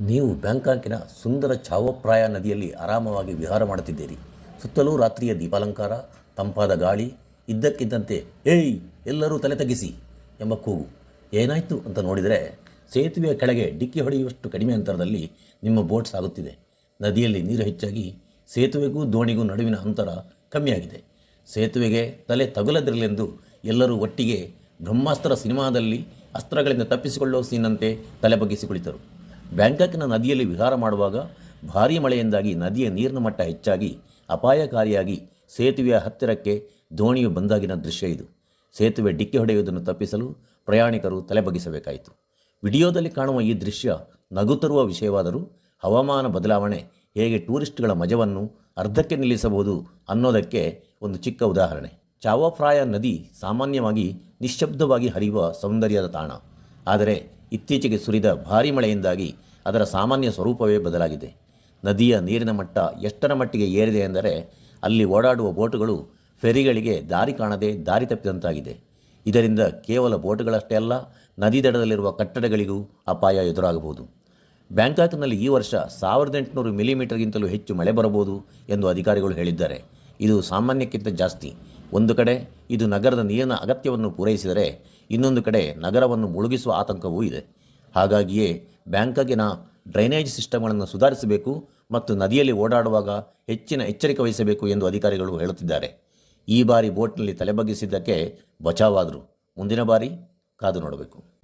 ನೀವು ಬ್ಯಾಂಕಾಕಿನ ಸುಂದರ ಛಾವಪ್ರಾಯ ನದಿಯಲ್ಲಿ ಆರಾಮವಾಗಿ ವಿಹಾರ ಮಾಡುತ್ತಿದ್ದೀರಿ. ಸುತ್ತಲೂ ರಾತ್ರಿಯ ದೀಪಾಲಂಕಾರ, ತಂಪಾದ ಗಾಳಿ, ಇದ್ದಕ್ಕಿದ್ದಂತೆ, ಏಯ್, ಎಲ್ಲರೂ ತಲೆ ತಗ್ಗಿಸಿ ಎಂಬ ಕೂಗು. ಏನಾಯಿತು ಅಂತ ನೋಡಿದರೆ, ಸೇತುವೆಯ ಕೆಳಗೆ ಡಿಕ್ಕಿ ಹೊಡೆಯುವಷ್ಟು ಕಡಿಮೆ ಅಂತರದಲ್ಲಿ ನಿಮ್ಮ ಬೋಟ್ ಸಾಗುತ್ತಿದೆ. ನದಿಯಲ್ಲಿ ನೀರು ಹೆಚ್ಚಾಗಿ, ಸೇತುವೆಗೂ ದೋಣಿಗೂ ನಡುವಿನ ಅಂತರ ಕಮ್ಮಿಯಾಗಿದೆ. ಸೇತುವೆಗೆ ತಲೆ ತಗುಲದಿರಲೆಂದು ಎಲ್ಲರೂ ಒಟ್ಟಿಗೆ ಬ್ರಹ್ಮಾಸ್ತ್ರ ಸಿನಿಮಾದಲ್ಲಿ ಅಸ್ತ್ರಗಳಿಂದ ತಪ್ಪಿಸಿಕೊಳ್ಳುವ ಸೀನಂತೆ ತಲೆ ಬಗ್ಗಿಸಿ ಕುಳಿತರು. ಬ್ಯಾಂಕಾಕ್ನ ನದಿಯಲ್ಲಿ ವಿಹಾರ ಮಾಡುವಾಗ ಭಾರೀ ಮಳೆಯಿಂದಾಗಿ ನದಿಯ ನೀರಿನ ಮಟ್ಟ ಹೆಚ್ಚಾಗಿ, ಅಪಾಯಕಾರಿಯಾಗಿ ಸೇತುವೆಯ ಹತ್ತಿರಕ್ಕೆ ದೋಣಿಯು ಬಂದಾಗಿನ ದೃಶ್ಯ ಇದು. ಸೇತುವೆ ಡಿಕ್ಕಿ ಹೊಡೆಯುವುದನ್ನು ತಪ್ಪಿಸಲು ಪ್ರಯಾಣಿಕರು ತಲೆಬಗಿಸಬೇಕಾಯಿತು ವಿಡಿಯೋದಲ್ಲಿ ಕಾಣುವ ಈ ದೃಶ್ಯ ನಗು ತರುವ ವಿಷಯವಾದರೂ, ಹವಾಮಾನ ಬದಲಾವಣೆ ಹೇಗೆ ಟೂರಿಸ್ಟ್ಗಳ ಮಜವನ್ನು ಅರ್ಧಕ್ಕೆ ನಿಲ್ಲಿಸಬಹುದು ಅನ್ನೋದಕ್ಕೆ ಒಂದು ಚಿಕ್ಕ ಉದಾಹರಣೆ. ಚಾವಪ್ರಾಯ ನದಿ ಸಾಮಾನ್ಯವಾಗಿ ನಿಶ್ಶಬ್ದವಾಗಿ ಹರಿಯುವ ಸೌಂದರ್ಯದ ತಾಣ. ಆದರೆ ಇತ್ತೀಚೆಗೆ ಸುರಿದ ಭಾರೀ ಮಳೆಯಿಂದಾಗಿ ಅದರ ಸಾಮಾನ್ಯ ಸ್ವರೂಪವೇ ಬದಲಾಗಿದೆ. ನದಿಯ ನೀರಿನ ಮಟ್ಟ ಎಷ್ಟರ ಮಟ್ಟಿಗೆ ಏರಿದೆ ಎಂದರೆ ಅಲ್ಲಿ ಓಡಾಡುವ ಬೋಟುಗಳು ಫೆರಿಗಳಿಗೆ ದಾರಿ ಕಾಣದೆ ದಾರಿ ತಪ್ಪಿದಂತಾಗಿದೆ. ಇದರಿಂದ ಕೇವಲ ಬೋಟುಗಳಷ್ಟೇ ಅಲ್ಲ ನದಿ ದಡದಲ್ಲಿರುವ ಕಟ್ಟಡಗಳಿಗೂ ಅಪಾಯ ಎದುರಾಗಬಹುದು. ಬ್ಯಾಂಕಾಕ್ನಲ್ಲಿ ಈ ವರ್ಷ ಸಾವಿರದ ಎಂಟುನೂರು ಮಿಲಿಮೀಟರ್ಗಿಂತಲೂ ಹೆಚ್ಚು ಮಳೆ ಬರಬಹುದು ಎಂದು ಅಧಿಕಾರಿಗಳು ಹೇಳಿದ್ದಾರೆ. ಇದು ಸಾಮಾನ್ಯಕ್ಕಿಂತ ಜಾಸ್ತಿ. ಒಂದು ಕಡೆ ಇದು ನಗರದ ನೀರಿನ ಅಗತ್ಯವನ್ನು ಪೂರೈಸಿದರೆ ಇನ್ನೊಂದು ಕಡೆ ನಗರವನ್ನು ಮುಳುಗಿಸುವ ಆತಂಕವೂ ಇದೆ. ಹಾಗಾಗಿಯೇ ಬ್ಯಾಂಕಾಗಿನ ಡ್ರೈನೇಜ್ ಸಿಸ್ಟಮ್ಗಳನ್ನು ಸುಧಾರಿಸಬೇಕು ಮತ್ತು ನದಿಯಲ್ಲಿ ಓಡಾಡುವಾಗ ಹೆಚ್ಚಿನ ಎಚ್ಚರಿಕೆ ವಹಿಸಬೇಕು ಎಂದು ಅಧಿಕಾರಿಗಳು ಹೇಳುತ್ತಿದ್ದಾರೆ. ಈ ಬಾರಿ ಬೋಟ್ನಲ್ಲಿ ತಲೆಬಗ್ಗಿಸಿದ್ದಕ್ಕೆ ಬಚಾವಾದರು. ಮುಂದಿನ ಬಾರಿ ಕಾದು ನೋಡಬೇಕು.